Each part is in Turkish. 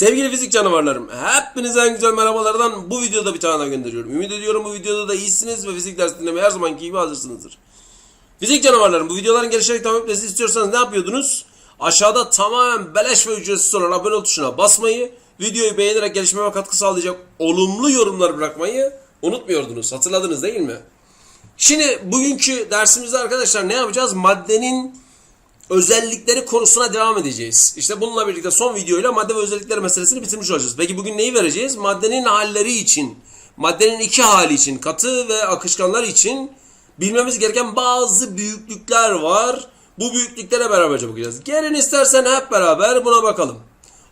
Sevgili fizik canavarlarım, hepinize en güzel merhabalardan bu videoda bir tane daha gönderiyorum. Ümit ediyorum bu videoda da iyisiniz ve fizik ders dinlemeye her zamanki gibi hazırsınızdır. Fizik canavarlarım, bu videoların gelişerek devam etmesini istiyorsanız ne yapıyordunuz? Aşağıda tamamen beleş ve ücretsiz olan abone ol tuşuna basmayı, videoyu beğenerek gelişmeme katkı sağlayacak olumlu yorumlar bırakmayı unutmuyordunuz. Hatırladınız değil mi? Şimdi bugünkü dersimizde arkadaşlar ne yapacağız? Maddenin özellikleri konusuna devam edeceğiz. İşte bununla birlikte son videoyla madde ve özellikleri meselesini bitirmiş olacağız. Peki bugün neyi vereceğiz? Maddenin halleri için, maddenin iki hali için, katı ve akışkanlar için bilmemiz gereken bazı büyüklükler var. Bu büyüklüklere beraberce bakacağız. Gelin istersen hep beraber buna bakalım.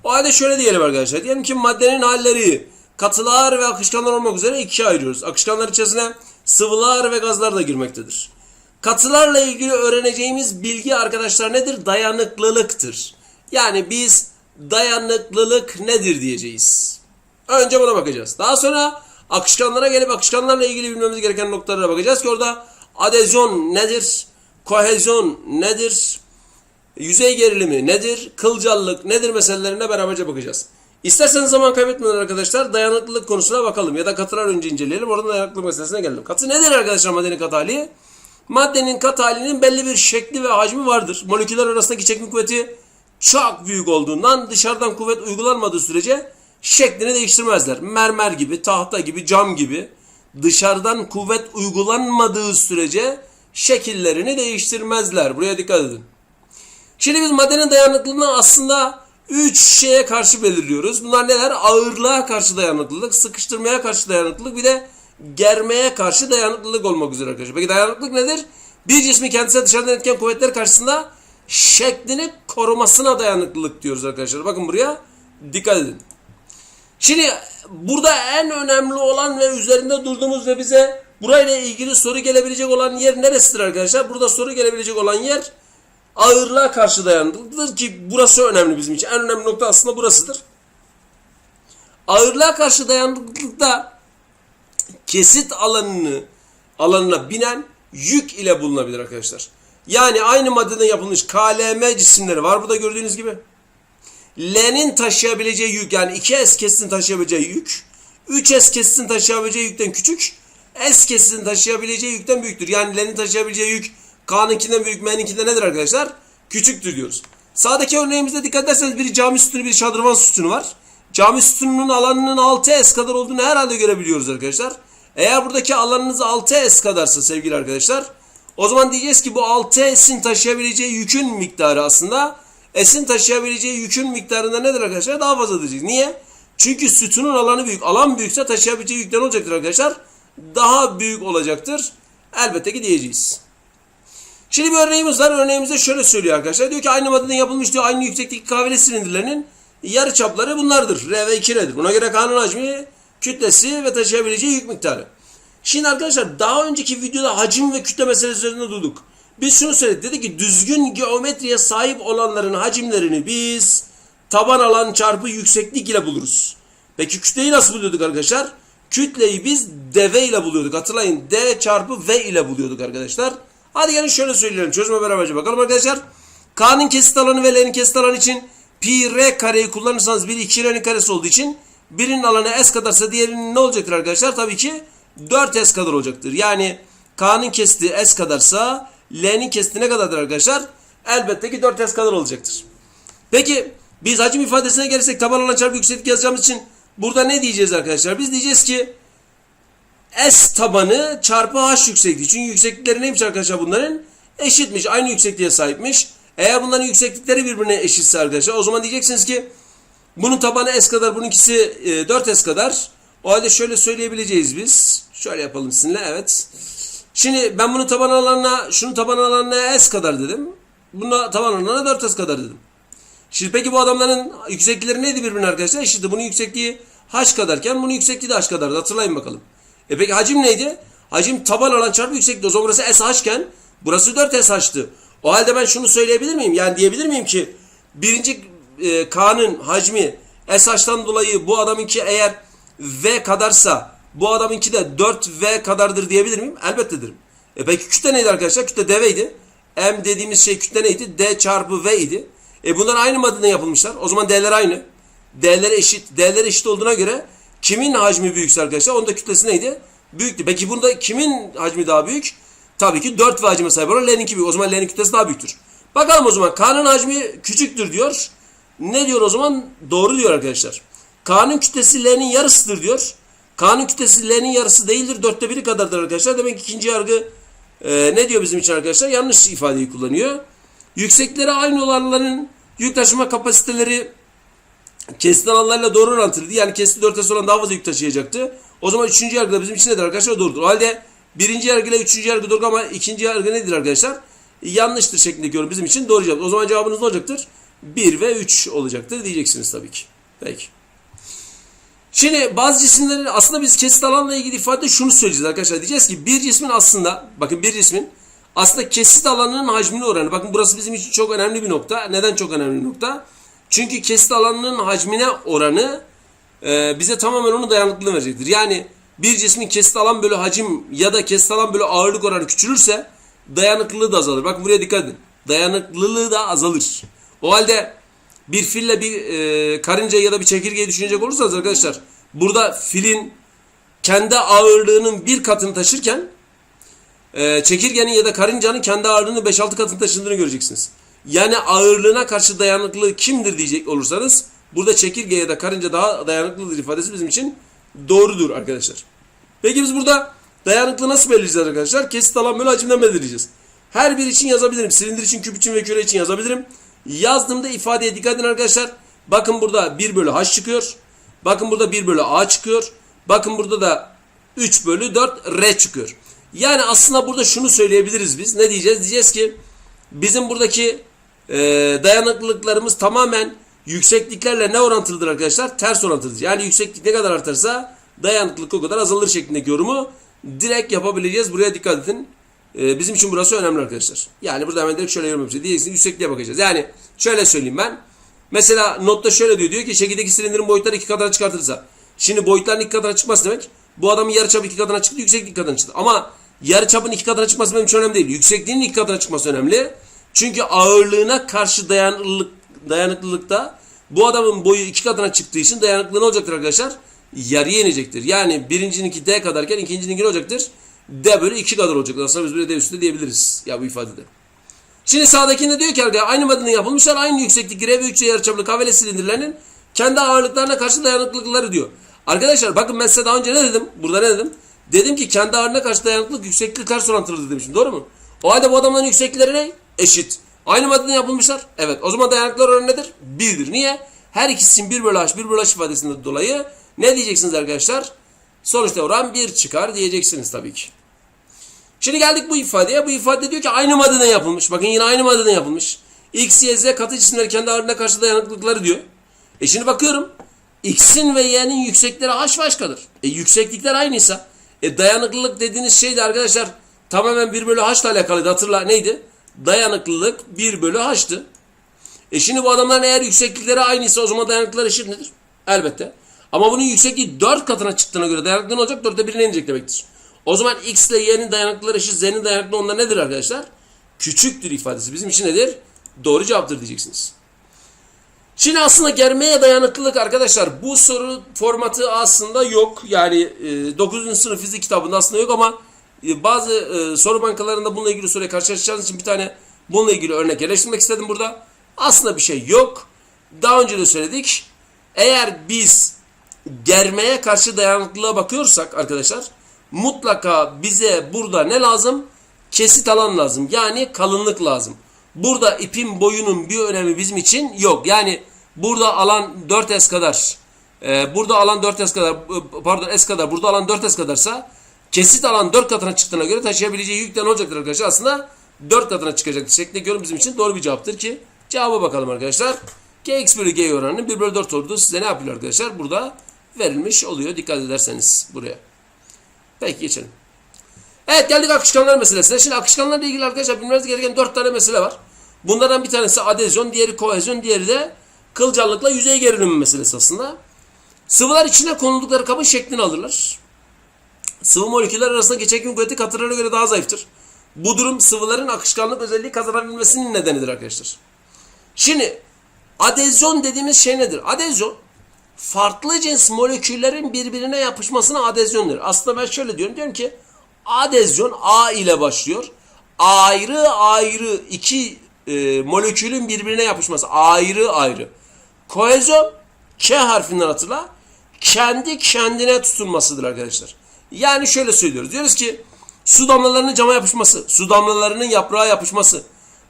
O halde şöyle diyelim arkadaşlar. Diyelim ki maddenin halleri katılar ve akışkanlar olmak üzere ikiye ayırıyoruz. Akışkanlar içerisine sıvılar ve gazlar da girmektedir. Katılarla ilgili öğreneceğimiz bilgi arkadaşlar nedir? Dayanıklılıktır. Yani biz dayanıklılık nedir diyeceğiz. Önce buna bakacağız. Daha sonra akışkanlara gelip akışkanlarla ilgili bilmemiz gereken noktalara bakacağız ki orada adezyon nedir? Kohezyon nedir? Yüzey gerilimi nedir? Kılcallık nedir meselelerine beraberce bakacağız. İsterseniz zaman kaybetmeden arkadaşlar dayanıklılık konusuna bakalım ya da katılar önce inceleyelim. Oradan dayanıklılık meselesine gelelim. Katı nedir arkadaşlar maddenin katı hali? Maddenin kat halinin belli bir şekli ve hacmi vardır. Moleküller arasındaki çekim kuvveti çok büyük olduğundan dışarıdan kuvvet uygulanmadığı sürece şeklini değiştirmezler. Mermer gibi, tahta gibi, cam gibi dışarıdan kuvvet uygulanmadığı sürece şekillerini değiştirmezler. Buraya dikkat edin. Şimdi biz maddenin dayanıklılığını aslında 3 şeye karşı belirliyoruz. Bunlar neler? Ağırlığa karşı dayanıklılık, sıkıştırmaya karşı dayanıklılık, bir de germeye karşı dayanıklılık olmak üzere arkadaşlar. Peki dayanıklılık nedir? Bir cismi kendisine dışarıdan etken kuvvetler karşısında şeklini korumasına dayanıklılık diyoruz arkadaşlar. Bakın buraya dikkat edin. Şimdi burada en önemli olan ve üzerinde durduğumuz ve bize burayla ilgili soru gelebilecek olan yer neresidir arkadaşlar? Burada soru gelebilecek olan yer ağırlığa karşı dayanıklılıktır ki burası önemli bizim için. En önemli nokta aslında burasıdır. Ağırlığa karşı dayanıklılıkta kesit alanını alanına binen yük ile bulunabilir arkadaşlar. Yani aynı maddeden yapılmış KLM cisimleri var burada gördüğünüz gibi. L'nin taşıyabileceği yük yani 2S kesitin taşıyabileceği yük 3S kesitin taşıyabileceği yükten küçük S kesitin taşıyabileceği yükten büyüktür. Yani L'nin taşıyabileceği yük K'nınkinden büyük M'ninkinden nedir arkadaşlar? Küçüktür diyoruz. Sağdaki örneğimizde dikkat ederseniz bir cami sütunu bir şadırvan sütunu var. Cami sütununun alanının 6S kadar olduğunu herhalde görebiliyoruz arkadaşlar. Eğer buradaki alanınız 6S kadarsa sevgili arkadaşlar o zaman diyeceğiz ki bu 6S'in taşıyabileceği yükün miktarı aslında S'in taşıyabileceği yükün miktarında nedir arkadaşlar? Daha fazla diyeceğiz. Niye? Çünkü sütunun alanı büyük. Alan büyükse taşıyabileceği yükten olacaktır arkadaşlar? Daha büyük olacaktır. Elbette ki diyeceğiz. Şimdi bir örneğimiz var. Örneğimizde şöyle söylüyor arkadaşlar. Diyor ki aynı maddeden yapılmış diyor aynı yüksekteki kahveli silindirlerinin yarı çapları bunlardır. R ve 2R'dir. Buna göre kanun hacmi, kütlesi ve taşıyabileceği yük miktarı. Şimdi arkadaşlar daha önceki videoda hacim ve kütle meselesi üzerinde durduk. Biz şunu söyledik. Dedi ki düzgün geometriye sahip olanların hacimlerini biz taban alan çarpı yükseklik ile buluruz. Peki kütleyi nasıl buluyorduk arkadaşlar? Kütleyi biz dv ile buluyorduk. Hatırlayın d çarpı v ile buluyorduk arkadaşlar. Hadi gelin şöyle söyleyelim. Çözüme beraberce bakalım arkadaşlar. K'nın kesit alanı ve L'nin kesit alanı için pi r kareyi kullanırsanız bir 2 r'nin karesi olduğu için birinin alanı s kadarsa diğerinin ne olacaktır arkadaşlar? Tabii ki 4s kadar olacaktır. Yani K'nın kesiti s kadarsa L'nin kesiti ne kadardır arkadaşlar? Elbette ki 4s kadar olacaktır. Peki biz hacim ifadesine gelirsek taban alan çarpı yükseklik yazacağımız için burada ne diyeceğiz arkadaşlar? Biz diyeceğiz ki S tabanı çarpı H yüksekliği. Çünkü yükseklikleri neymiş arkadaşlar bunların? Eşitmiş. Aynı yüksekliğe sahipmiş. Eğer bunların yükseklikleri birbirine eşitse arkadaşlar o zaman diyeceksiniz ki bunun tabanı S kadar bununkisi e, 4S kadar. O halde şöyle söyleyebileceğiz biz. Şöyle yapalım sizinle evet. Şimdi ben bunun taban alanına şunun taban alanına S kadar dedim. Buna taban alanına 4S kadar dedim. Şimdi peki bu adamların yükseklikleri neydi birbirine arkadaşlar? Eşitti. Bunun yüksekliği H kadarken bunun yüksekliği de H kadardı. Hatırlayın bakalım. E peki hacim neydi? Hacim taban alan çarpı yükseklik. O zaman burası SH iken burası 4SH'tı. O halde ben şunu söyleyebilir miyim? Yani diyebilir miyim ki birinci e, K'nın hacmi SH'tan dolayı bu adamınki eğer V kadarsa bu adamınki de 4V kadardır diyebilir miyim? Elbette derim. E peki kütle neydi arkadaşlar? Kütle dv'ydi. M dediğimiz şey kütle neydi? D çarpı V idi. E bunlar aynı maddeden yapılmışlar. O zaman D'ler aynı. Değerleri eşit. Değerleri eşit olduğuna göre kimin hacmi büyükse arkadaşlar onun da kütlesi neydi? Büyüktü. Peki bunda kimin hacmi daha büyük? Tabii ki 4 ve hacme sahip olan L'ninki büyük. O zaman L'nin kütlesi daha büyüktür. Bakalım o zaman K'nın hacmi küçüktür diyor. Ne diyor o zaman? Doğru diyor arkadaşlar. K'nın kütlesi L'nin yarısıdır diyor. K'nın kütlesi L'nin yarısı değildir. Dörtte biri kadardır arkadaşlar. Demek ki ikinci yargı e, ne diyor bizim için arkadaşlar? Yanlış ifadeyi kullanıyor. Yüksekleri aynı olanların yük taşıma kapasiteleri kesit alanlarla doğru orantılıydı. Yani kesit 4S olan daha fazla yük taşıyacaktı. O zaman üçüncü yargı da bizim için nedir arkadaşlar? Doğrudur. O halde birinci yargı ile üçüncü yargı doğru ama ikinci yargı nedir arkadaşlar? Yanlıştır şeklinde görüyorum bizim için doğru cevap. O zaman cevabınız ne olacaktır? 1 ve 3 olacaktır diyeceksiniz tabii ki. Peki. Şimdi bazı cisimlerin aslında biz kesit alanla ilgili ifade şunu söyleyeceğiz arkadaşlar. Diyeceğiz ki bir cismin aslında bakın bir cismin aslında kesit alanının hacmine oranı. Bakın burası bizim için çok önemli bir nokta. Neden çok önemli bir nokta? Çünkü kesit alanının hacmine oranı e, bize tamamen onun dayanıklılığını verecektir. Yani bir cismin kesit alan bölü hacim ya da kesit alan bölü ağırlık oranı küçülürse dayanıklılığı da azalır. Bakın buraya dikkat edin. Dayanıklılığı da azalır. O halde bir fille bir e, karınca ya da bir çekirgeyi düşünecek olursanız arkadaşlar burada filin kendi ağırlığının bir katını taşırken e, çekirgenin ya da karıncanın kendi ağırlığını 5-6 katını taşındığını göreceksiniz. Yani ağırlığına karşı dayanıklı kimdir diyecek olursanız burada çekirge ya da karınca daha dayanıklıdır ifadesi bizim için doğrudur arkadaşlar. Peki biz burada dayanıklı nasıl belirleyeceğiz arkadaşlar? Kesit alan bölü hacimden belirleyeceğiz. Her bir için yazabilirim. Silindir için, küp için ve küre için yazabilirim. Yazdığımda ifadeye dikkat edin arkadaşlar. Bakın burada 1 bölü h çıkıyor. Bakın burada 1 bölü a çıkıyor. Bakın burada da 3 bölü 4 r çıkıyor. Yani aslında burada şunu söyleyebiliriz biz. Ne diyeceğiz? Diyeceğiz ki bizim buradaki e, dayanıklılıklarımız tamamen yüksekliklerle ne orantılıdır arkadaşlar? Ters orantılıdır. Yani yükseklik ne kadar artarsa dayanıklılık o kadar azalır şeklindeki yorumu direkt yapabileceğiz. Buraya dikkat edin. E, bizim için burası önemli arkadaşlar. Yani burada hemen direkt şöyle yorum yapacağız. Diyeceksiniz yüksekliğe bakacağız. Yani şöyle söyleyeyim ben. Mesela notta şöyle diyor. Diyor ki şekildeki silindirin boyutları iki katına çıkartılırsa. Şimdi boyutların iki katına çıkması demek. Bu adamın yarıçapı iki katına çıktı, yükseklik katına çıktı. Ama yarıçapın iki katına çıkması benim için önemli değil. Yüksekliğinin iki katına çıkması önemli. Çünkü ağırlığına karşı dayanıklılık, dayanıklılıkta bu adamın boyu iki katına çıktığı için dayanıklılığı ne olacaktır arkadaşlar? Yarıya inecektir. Yani birincininki D kadarken ikincininki ne olacaktır? D bölü 2 kadar olacaktır. Aslında biz buraya D üstünde diyebiliriz. Ya bu ifadede. Şimdi sağdakinde diyor ki arkadaşlar aynı maddeden yapılmışlar. Aynı yükseklik R ve 3 yarıçaplı kahveli silindirlerinin kendi ağırlıklarına karşı dayanıklılıkları diyor. Arkadaşlar bakın ben size daha önce ne dedim? Burada ne dedim? Dedim ki kendi ağırlığına karşı dayanıklılık yükseklik ters orantılıdır demişim. Doğru mu? O halde bu adamların yükseklikleri ne? Eşit. Aynı maddeden yapılmışlar. Evet. O zaman dayanıklıklar oranı nedir? 1'dir. Niye? Her ikisi için 1 bölü h, 1 bölü h ifadesinden dolayı ne diyeceksiniz arkadaşlar? Sonuçta oran 1 çıkar diyeceksiniz tabii ki. Şimdi geldik bu ifadeye. Bu ifade diyor ki aynı maddeden yapılmış. Bakın yine aynı maddeden yapılmış. X, Y, Z katı cisimler kendi ağırlığına karşı dayanıklılıkları diyor. E şimdi bakıyorum. X'in ve Y'nin yüksekleri H ve H'kadır. E yükseklikler aynıysa e dayanıklılık dediğiniz şey de arkadaşlar tamamen 1 bölü H ile alakalıydı. Hatırla neydi? Dayanıklılık 1 bölü H'tı. E şimdi bu adamların eğer yükseklikleri aynıysa o zaman dayanıklıklar eşit nedir? Elbette. Ama bunun yüksekliği 4 katına çıktığına göre dayanıklılığı olacak? 4'te 1'ine inecek demektir. O zaman X ile Y'nin dayanıklıkları eşit, Z'nin dayanıklılığı onda nedir arkadaşlar? Küçüktür ifadesi. Bizim için nedir? Doğru cevaptır diyeceksiniz. Şimdi aslında germeye dayanıklılık arkadaşlar bu soru formatı aslında yok. Yani e, 9. sınıf fizik kitabında aslında yok ama e, bazı e, soru bankalarında bununla ilgili soruya karşılaşacağınız için bir tane bununla ilgili örnek eleştirmek istedim burada. Aslında bir şey yok. Daha önce de söyledik. Eğer biz germeye karşı dayanıklılığa bakıyorsak arkadaşlar mutlaka bize burada ne lazım? Kesit alan lazım. Yani kalınlık lazım. Burada ipin boyunun bir önemi bizim için yok. Yani burada alan 4S kadar, e, burada alan 4S kadar, e, pardon S kadar, burada alan 4S kadarsa kesit alan 4 katına çıktığına göre taşıyabileceği yük de ne olacaktır arkadaşlar? Aslında 4 katına çıkacaktır şeklinde görün bizim için doğru bir cevaptır ki cevaba bakalım arkadaşlar. Gx bölü G oranının 1 bölü 4 olduğu size ne yapıyor arkadaşlar? Burada verilmiş oluyor. Dikkat ederseniz buraya. Peki geçelim. Evet geldik akışkanlar meselesine. Şimdi akışkanlarla ilgili arkadaşlar bilmeniz gereken 4 tane mesele var. Bunlardan bir tanesi adezyon, diğeri kohezyon, diğeri de kılcallıkla yüzey gerilimi meselesi aslında. Sıvılar içine konuldukları kabın şeklini alırlar. Sıvı moleküller arasında geçerken kuvveti katırlara göre daha zayıftır. Bu durum sıvıların akışkanlık özelliği kazanabilmesinin nedenidir arkadaşlar. Şimdi adezyon dediğimiz şey nedir? Adezyon farklı cins moleküllerin birbirine yapışmasına adezyon. Aslında ben şöyle diyorum. Diyorum ki adezyon A ile başlıyor. Ayrı ayrı iki e, molekülün birbirine yapışması. Ayrı ayrı. Kohezyon K harfinden hatırla. Kendi kendine tutunmasıdır arkadaşlar. Yani şöyle söylüyoruz. Diyoruz ki su damlalarının cama yapışması, su damlalarının yaprağa yapışması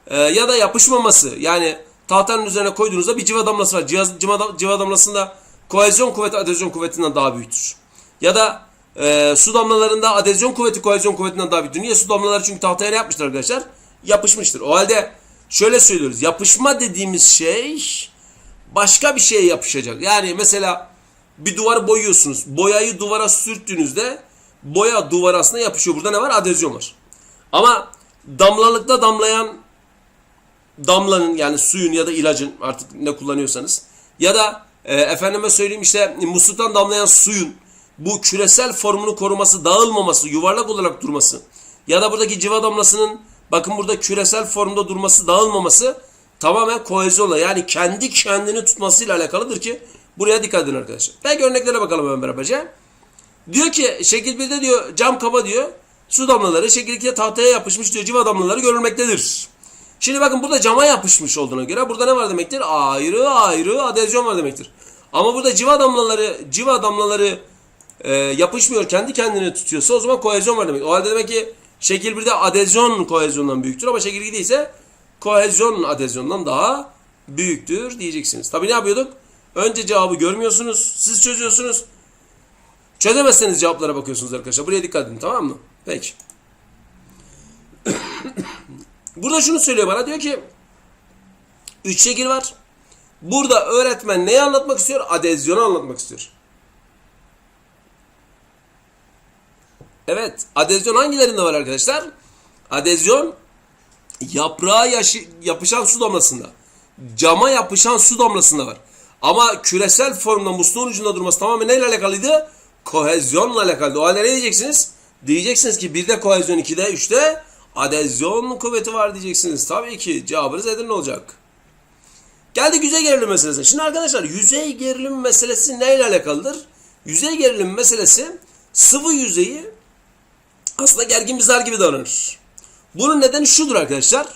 e, ya da yapışmaması. Yani tahtanın üzerine koyduğunuzda bir civa damlası var. Cihaz, civa, civa damlasında kohezyon kuvveti adezyon kuvvetinden daha büyüktür. Ya da e, su damlalarında adezyon kuvveti kohezyon kuvvetinden daha büyüktür. Niye? Su damlaları çünkü tahtaya ne yapmıştır arkadaşlar? Yapışmıştır. O halde şöyle söylüyoruz. Yapışma dediğimiz şey başka bir şeye yapışacak. Yani mesela bir duvarı boyuyorsunuz. Boyayı duvara sürttüğünüzde boya duvar aslında yapışıyor. Burada ne var? Adezyon var. Ama damlalıkta damlayan damlanın yani suyun ya da ilacın artık ne kullanıyorsanız ya da e, efendime söyleyeyim işte musluktan damlayan suyun bu küresel formunu koruması, dağılmaması, yuvarlak olarak durması ya da buradaki civa damlasının bakın burada küresel formda durması, dağılmaması tamamen kohezyonla yani kendi kendini tutmasıyla alakalıdır ki buraya dikkat edin arkadaşlar. Belki örneklere bakalım hemen beraberce. Diyor ki şekil 1'de diyor cam kaba diyor su damlaları şekil 2'de tahtaya yapışmış diyor civa damlaları görülmektedir. Şimdi bakın burada cama yapışmış olduğuna göre burada ne var demektir? Ayrı ayrı adezyon var demektir. Ama burada civa damlaları civa damlaları e, yapışmıyor kendi kendini tutuyorsa o zaman kohezyon var demek. O halde demek ki şekil 1'de adezyon kohezyondan büyüktür ama şekil 2'de ise kohezyon adezyondan daha büyüktür diyeceksiniz. Tabi ne yapıyorduk? Önce cevabı görmüyorsunuz, siz çözüyorsunuz. Çözemezseniz cevaplara bakıyorsunuz arkadaşlar. Buraya dikkat edin tamam mı? Peki. Burada şunu söylüyor bana diyor ki üç şekil var. Burada öğretmen neyi anlatmak istiyor? Adezyonu anlatmak istiyor. Evet. Adezyon hangilerinde var arkadaşlar? Adezyon yaprağa yaşı, yapışan su damlasında. Cama yapışan su damlasında var. Ama küresel formda musluğun ucunda durması tamamen neyle alakalıydı? Kohezyonla alakalıydı. O halde ne diyeceksiniz? Diyeceksiniz ki birde kohezyon, ikide, üçte adezyon kuvveti var diyeceksiniz. Tabii ki cevabınız Edirne olacak. Geldik yüzey gerilim meselesine. Şimdi arkadaşlar yüzey gerilim meselesi neyle alakalıdır? Yüzey gerilim meselesi sıvı yüzeyi aslında gergin bir zar gibi davranır. Bunun nedeni şudur arkadaşlar.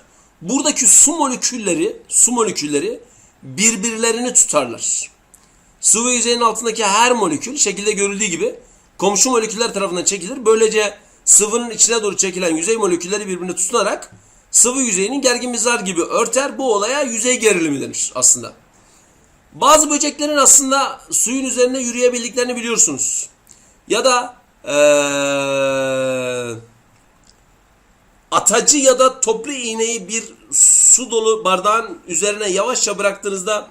Buradaki su molekülleri, su molekülleri birbirlerini tutarlar. Sıvı yüzeyin altındaki her molekül şekilde görüldüğü gibi komşu moleküller tarafından çekilir. Böylece sıvının içine doğru çekilen yüzey molekülleri birbirine tutunarak sıvı yüzeyinin gergin bir zar gibi örter. Bu olaya yüzey gerilimi denir aslında. Bazı böceklerin aslında suyun üzerine yürüyebildiklerini biliyorsunuz. Ya da ee, atacı ya da toplu iğneyi bir su dolu bardağın üzerine yavaşça bıraktığınızda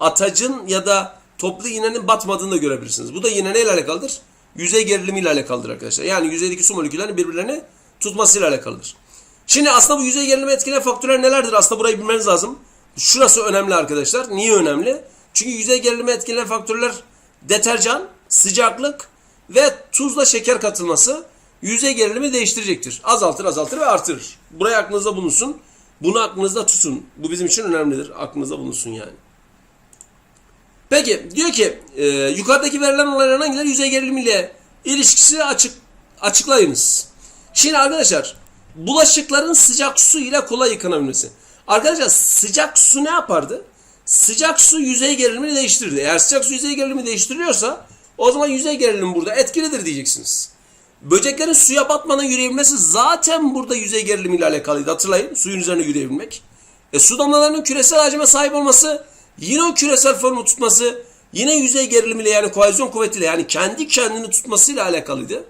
atacın ya da toplu iğnenin batmadığını da görebilirsiniz. Bu da yine neyle alakalıdır? Yüzey gerilimi ile alakalıdır arkadaşlar. Yani yüzeydeki su moleküllerinin birbirlerini tutmasıyla alakalıdır. Şimdi aslında bu yüzey gerilimi etkileyen faktörler nelerdir? Aslında burayı bilmeniz lazım. Şurası önemli arkadaşlar. Niye önemli? Çünkü yüzey gerilimi etkileyen faktörler deterjan, sıcaklık ve tuzla şeker katılması yüzey gerilimi değiştirecektir. Azaltır, azaltır ve artırır. Burayı aklınızda bulunsun. Bunu aklınızda tutun. Bu bizim için önemlidir. Aklınızda bulunsun yani. Peki diyor ki e, yukarıdaki verilen olayların hangileri yüzey gerilimiyle ilişkisi açık açıklayınız. Şimdi arkadaşlar bulaşıkların sıcak su ile kolay yıkanabilmesi. Arkadaşlar sıcak su ne yapardı? Sıcak su yüzey gerilimini değiştirirdi. Eğer sıcak su yüzey gerilimi değiştiriliyorsa o zaman yüzey gerilimi burada etkilidir diyeceksiniz. Böceklerin suya batmadan yürüyebilmesi zaten burada yüzey gerilimiyle alakalıydı. Hatırlayın suyun üzerine yürüyebilmek. E, su damlalarının küresel hacme sahip olması yine o küresel formu tutması yine yüzey gerilimiyle yani kohezyon kuvvetiyle yani kendi kendini tutmasıyla alakalıydı.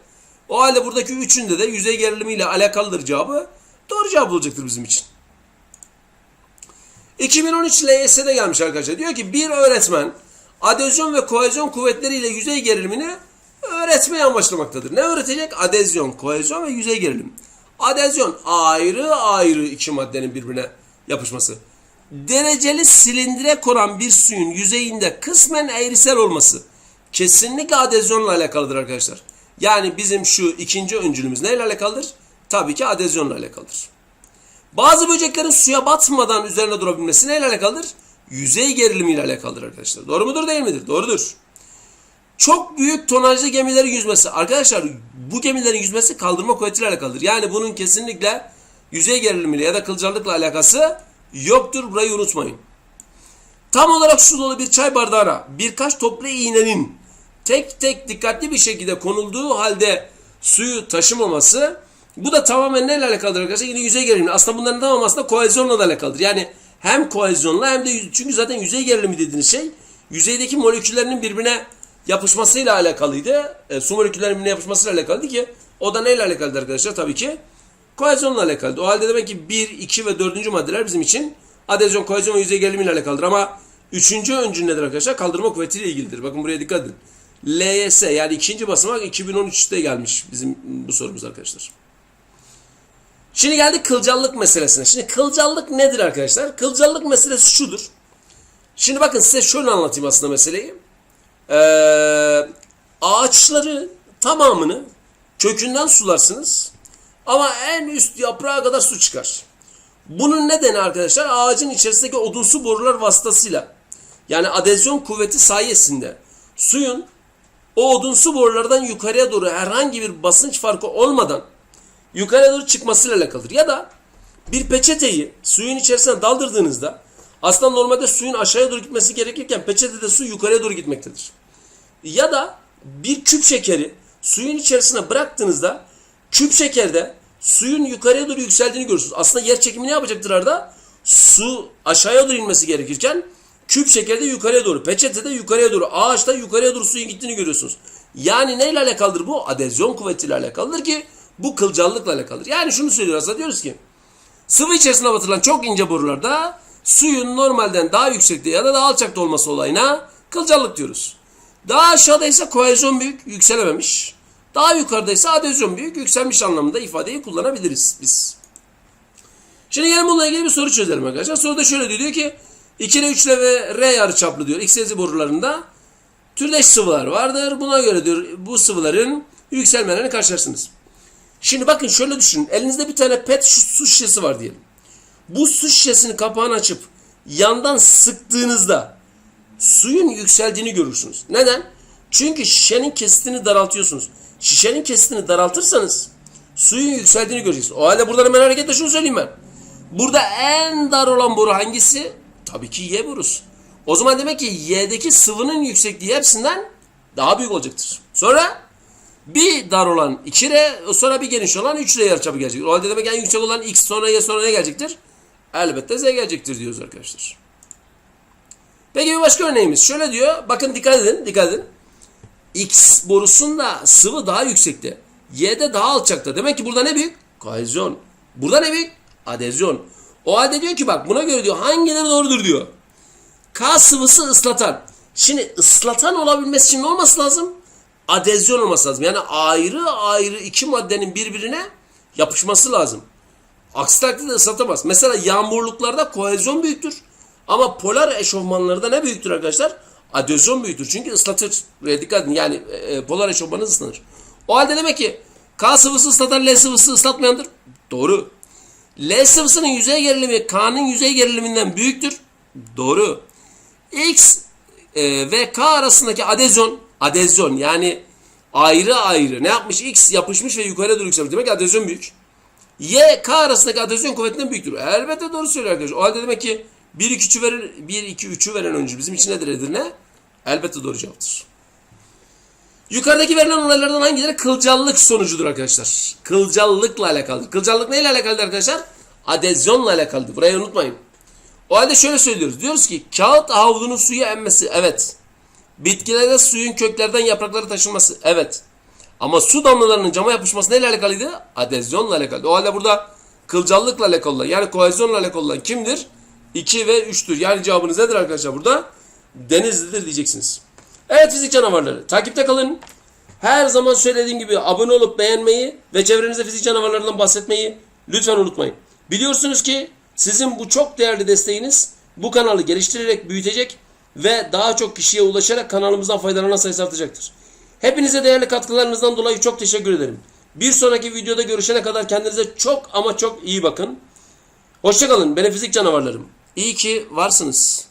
O halde buradaki üçünde de yüzey gerilimiyle alakalıdır cevabı. Doğru cevap olacaktır bizim için. 2013 LYS'de gelmiş arkadaşlar. Diyor ki bir öğretmen adezyon ve kohezyon kuvvetleriyle yüzey gerilimini öğretmeye amaçlamaktadır. Ne öğretecek? Adezyon, kohezyon ve yüzey gerilim. Adezyon ayrı ayrı iki maddenin birbirine yapışması. Dereceli silindire konan bir suyun yüzeyinde kısmen eğrisel olması kesinlikle adezyonla alakalıdır arkadaşlar. Yani bizim şu ikinci öncülümüz neyle alakalıdır? Tabii ki adezyonla alakalıdır. Bazı böceklerin suya batmadan üzerine durabilmesi neyle alakalıdır? Yüzey gerilimiyle alakalıdır arkadaşlar. Doğru mudur değil midir? Doğrudur. Çok büyük tonajlı gemilerin yüzmesi. Arkadaşlar bu gemilerin yüzmesi kaldırma kuvvetiyle alakalıdır. Yani bunun kesinlikle yüzey gerilimiyle ya da kılcallıkla alakası yoktur. Burayı unutmayın. Tam olarak su dolu bir çay bardağına birkaç toplu iğnenin tek tek dikkatli bir şekilde konulduğu halde suyu taşımaması bu da tamamen neyle alakalıdır arkadaşlar? Yine yüzey gerilimle. Aslında bunların tamamı aslında kohezyonla da alakalıdır. Yani hem kohezyonla hem de çünkü zaten yüzey gerilimi dediğiniz şey yüzeydeki moleküllerinin birbirine yapışmasıyla alakalıydı. E, su moleküllerinin birbirine yapışmasıyla alakalıydı ki o da neyle alakalıdır arkadaşlar? Tabii ki kohezyonla alakalıdır. O halde demek ki 1, 2 ve 4. maddeler bizim için adezyon, kohezyon ve yüzey gerilimiyle alakalıdır. Ama üçüncü öncül nedir arkadaşlar? Kaldırma kuvvetiyle ilgilidir. Bakın buraya dikkat edin. LYS yani ikinci basamak 2013'te gelmiş bizim bu sorumuz arkadaşlar. Şimdi geldik kılcallık meselesine. Şimdi kılcallık nedir arkadaşlar? Kılcallık meselesi şudur. Şimdi bakın size şöyle anlatayım aslında meseleyi. Ee, ağaçları tamamını kökünden sularsınız. Ama en üst yaprağa kadar su çıkar. Bunun nedeni arkadaşlar ağacın içerisindeki odunsu borular vasıtasıyla yani adezyon kuvveti sayesinde suyun o odunsu borulardan yukarıya doğru herhangi bir basınç farkı olmadan yukarıya doğru çıkmasıyla alakalıdır. Ya da bir peçeteyi suyun içerisine daldırdığınızda aslında normalde suyun aşağıya doğru gitmesi gerekirken peçetede su yukarıya doğru gitmektedir. Ya da bir küp şekeri suyun içerisine bıraktığınızda küp şekerde suyun yukarıya doğru yükseldiğini görürsünüz. Aslında yer çekimi ne yapacaktır arada? Su aşağıya doğru inmesi gerekirken küp şekerde yukarıya doğru, peçetede yukarıya doğru, ağaçta yukarıya doğru suyun gittiğini görüyorsunuz. Yani neyle alakalıdır bu? Adezyon kuvvetiyle alakalıdır ki bu kılcallıkla alakalıdır. Yani şunu söylüyoruz aslında diyoruz ki sıvı içerisine batılan çok ince borularda suyun normalden daha yüksekte ya da daha alçakta olması olayına kılcallık diyoruz. Daha aşağıda ise kohezyon büyük, yükselememiş. Daha yukarıda ise adezyon büyük, yükselmiş anlamında ifadeyi kullanabiliriz biz. Şimdi gelin bununla ilgili bir soru çözelim arkadaşlar. Soruda şöyle diyor, diyor ki 2 ile 3 ile ve R yarıçaplı diyor. X borularında türdeş sıvılar vardır. Buna göre diyor bu sıvıların yükselmelerini karşılarsınız. Şimdi bakın şöyle düşünün. Elinizde bir tane pet su şişesi var diyelim. Bu su şişesinin kapağını açıp yandan sıktığınızda suyun yükseldiğini görürsünüz. Neden? Çünkü şişenin kesitini daraltıyorsunuz. Şişenin kesitini daraltırsanız suyun yükseldiğini göreceksiniz. O halde buradan hemen hareketle şunu söyleyeyim ben. Burada en dar olan boru hangisi? Tabii ki Y borusu. O zaman demek ki Y'deki sıvının yüksekliği hepsinden daha büyük olacaktır. Sonra bir dar olan 2R, sonra bir geniş olan 3R yarıçapı gelecektir. O halde demek en yüksek olan X sonra Y sonra ne gelecektir? Elbette Z gelecektir diyoruz arkadaşlar. Peki bir başka örneğimiz. Şöyle diyor. Bakın dikkat edin. Dikkat edin. X borusunda sıvı daha yüksekte. Y'de daha alçakta. Demek ki burada ne büyük? Kohezyon. Burada ne büyük? Adezyon. O halde diyor ki bak buna göre diyor hangileri doğrudur diyor. K sıvısı ıslatan. Şimdi ıslatan olabilmesi için ne olması lazım? Adezyon olması lazım. Yani ayrı ayrı iki maddenin birbirine yapışması lazım. Aksi takdirde ıslatamaz. Mesela yağmurluklarda kohezyon büyüktür. Ama polar eşofmanlarda ne büyüktür arkadaşlar? Adezyon büyüktür. Çünkü ıslatır. Buraya dikkat edin. Yani e, polar eşofmanı ıslanır. O halde demek ki K sıvısı ıslatan L sıvısı ıslatmayandır. Doğru. L sıvısının yüzey gerilimi K'nın yüzey geriliminden büyüktür. Doğru. X e, ve K arasındaki adezyon, adezyon yani ayrı ayrı ne yapmış? X yapışmış ve yukarıya doğru yükselmiş. Demek ki adezyon büyük. Y, K arasındaki adezyon kuvvetinden büyüktür. Elbette doğru söylüyor arkadaşlar. O halde demek ki 1, 2, 3'ü veren, 1, 2, 3'ü veren öncü bizim için nedir Edirne? Elbette doğru cevaptır. Yukarıdaki verilen olaylardan hangileri kılcallık sonucudur arkadaşlar? Kılcallıkla alakalıdır. Kılcallık neyle alakalıdır arkadaşlar? Adezyonla alakalıdır. Burayı unutmayın. O halde şöyle söylüyoruz. Diyoruz ki kağıt havlunun suyu emmesi. Evet. Bitkilerde suyun köklerden yaprakları taşınması. Evet. Ama su damlalarının cama yapışması neyle alakalıydı? Adezyonla alakalıydı. O halde burada kılcallıkla alakalı olan yani kohezyonla alakalı olan kimdir? 2 ve 3'tür. Yani cevabınız nedir arkadaşlar burada? Denizli'dir diyeceksiniz. Evet fizik canavarları. Takipte kalın. Her zaman söylediğim gibi abone olup beğenmeyi ve çevrenizde fizik canavarlarından bahsetmeyi lütfen unutmayın. Biliyorsunuz ki sizin bu çok değerli desteğiniz bu kanalı geliştirerek büyütecek ve daha çok kişiye ulaşarak kanalımızdan faydalanan sayısı artacaktır. Hepinize değerli katkılarınızdan dolayı çok teşekkür ederim. Bir sonraki videoda görüşene kadar kendinize çok ama çok iyi bakın. Hoşçakalın benim fizik canavarlarım. İyi ki varsınız.